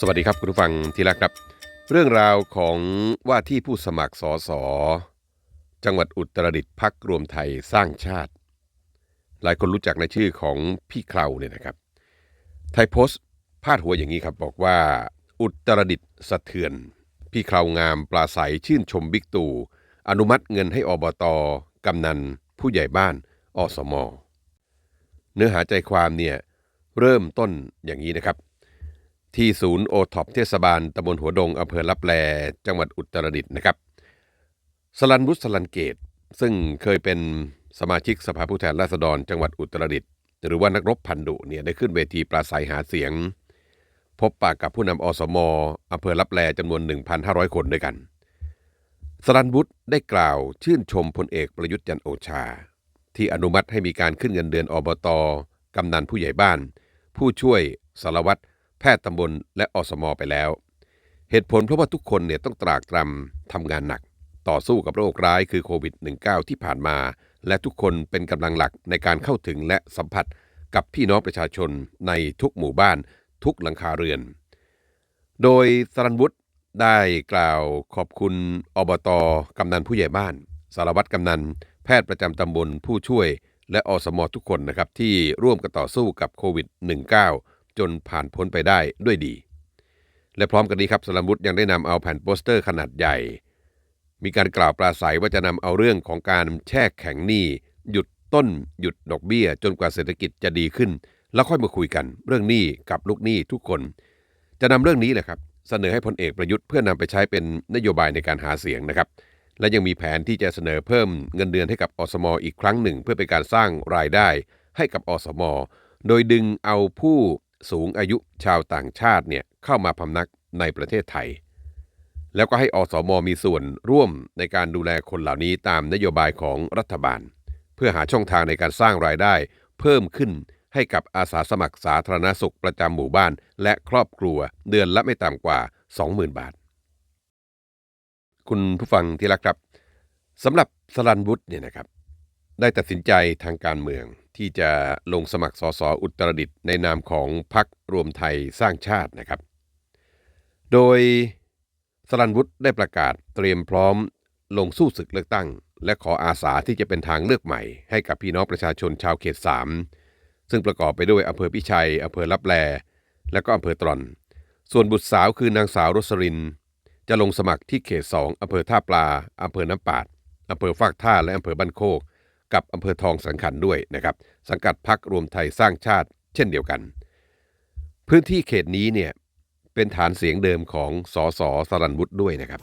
สวัสดีครับคุณผู้ฟังที่รักครับ เรื่องราวของว่าที่ผู้สมัครสอสอจังหวัดอุตรดิตถ์พักรวมไทยสร้างชาติ หลายคนรู้จักในชื่อของพี่เคลาเนี่ยนะครับ ไทยโพสต์พาดหัวอย่างนี้ครับบอกว่า อุตรดิตถ์สะเทือน พี่เคลางามปลาใสชื่นชมบิ๊กตู่อนุมัติเงินให้อบตกำนัน ผู้ใหญ่บ้านอสม เนื้อหาใจความเนี่ยเริ่มต้นอย่างนี้นะครับ ที่ศูนย์โอท็อปเทศบาลตำบลหัวดงอำเภอลับแลจังหวัดอุตรดิตถ์นะครับสลันรุษสลันเกต ซึ่งเคยเป็นสมาชิกสภาผู้แทนราษฎรจังหวัดอุตรดิตถ์หรือว่านักรบพันดุเนี่ยได้ขึ้นเวทีปราศัยหาเสียง พบปากกับผู้นำอสมอำเภอลับแลจำนวน 1,500 คนด้วยกัน สรันวุฒิได้กล่าวชื่นชมพลเอกประยุทธ์จันโอชา ที่อนุมัติให้มีการขึ้นเงินเดือนอบต กำนันผู้ใหญ่บ้าน ผู้ช่วยสารวัตร พทย์ตำบลและอสมไปแล้ว เหตุผลเพราะว่าทุกคนเนี่ยต้องตรากตรำทำงานหนัก ต่อสู้กับโรคร้ายคือโควิด -19 ที่ผ่านมา และทุกคนเป็นกำลังหลักในการเข้าถึงและสัมผัสกับพี่น้องประชาชนในทุกหมู่บ้านทุกหลังคาเรือน โดยสรันวุฒิได้กล่าวขอบคุณอบตกำนันผู้ใหญ่บ้าน สารวัตรกำนัน แพทย์ประจำตำบลผู้ช่วย และอสมทุกคนนะครับที่ร่วมกันต่อสู้กับโควิด -19 จนผ่านพ้นไปได้ด้วยดี และพร้อมกันนี้ครับสรันวุฒิยังได้นำเอาแผ่นโปสเตอร์ขนาดใหญ่ มีการกล่าวปราศัยว่าจะนำเอาเรื่องของการแช่แข็งหนี้หยุดต้นหยุดดอกเบี้ย จนกว่าเศรษฐกิจจะดีขึ้น แล้วค่อยมาคุยกัน เรื่องหนี้กับลูกหนี้ทุกคน จะนำเรื่องนี้แหละครับเสนอให้พลเอกประยุทธ์เพื่อนำไปใช้เป็นนโยบายในการหาเสียงนะครับ และยังมีแผนที่จะเสนอเพิ่มเงินเดือนให้กับอสมอีกครั้งหนึ่ง เพื่อเป็นการสร้างรายได้ให้กับอสม โดยดึงเอาผู้ สูงอายุชาวต่างชาติเนี่ยเข้ามาพำนักในประเทศไทย แล้วก็ให้อสมมีส่วนร่วมในการดูแลคนเหล่านี้ตามนโยบายของรัฐบาล เพื่อหาช่องทางในการสร้างรายได้ เพิ่มขึ้นให้กับอาสาสมัครสาธารณสุขประจำหมู่บ้าน และครอบครัวเดือนละไม่ต่ำกว่า 20,000 บาท คุณผู้ฟังที่รักครับสำหรับสรันวุฒิเนี่ยนะครับ ได้ตัดสินใจทางการเมือง ที่จะลงสมัครสสอุตรดิตถ์ในนามของพรรครวมไทยสร้างชาตินะครับ โดยสรันวุฒิได้ประกาศเตรียมพร้อมลงสู้ศึกเลือกตั้ง และขออาสาที่จะเป็นทางเลือกใหม่ ให้กับพี่น้องประชาชนชาวเขต 3 ซึ่งประกอบไปด้วยอำเภอพิชัยอำเภอลับแล และก็อำเภอตรอน ส่วนบุตรสาวคือนางสาวรสริน จะลงสมัครที่เขต 2อำเภอท่าปลาอำเภอน้ำปาดอำเภอฟากท่าและอำเภอบ้านโคก กับอำเภอทองสังขันด้วยนะครับ สังกัดพักรวมไทยสร้างชาติ เช่นเดียวกัน พื้นที่เขตนี้เนี่ยเป็นฐานเสียงเดิมของสอสอสรันวุฒิด้วยนะครับ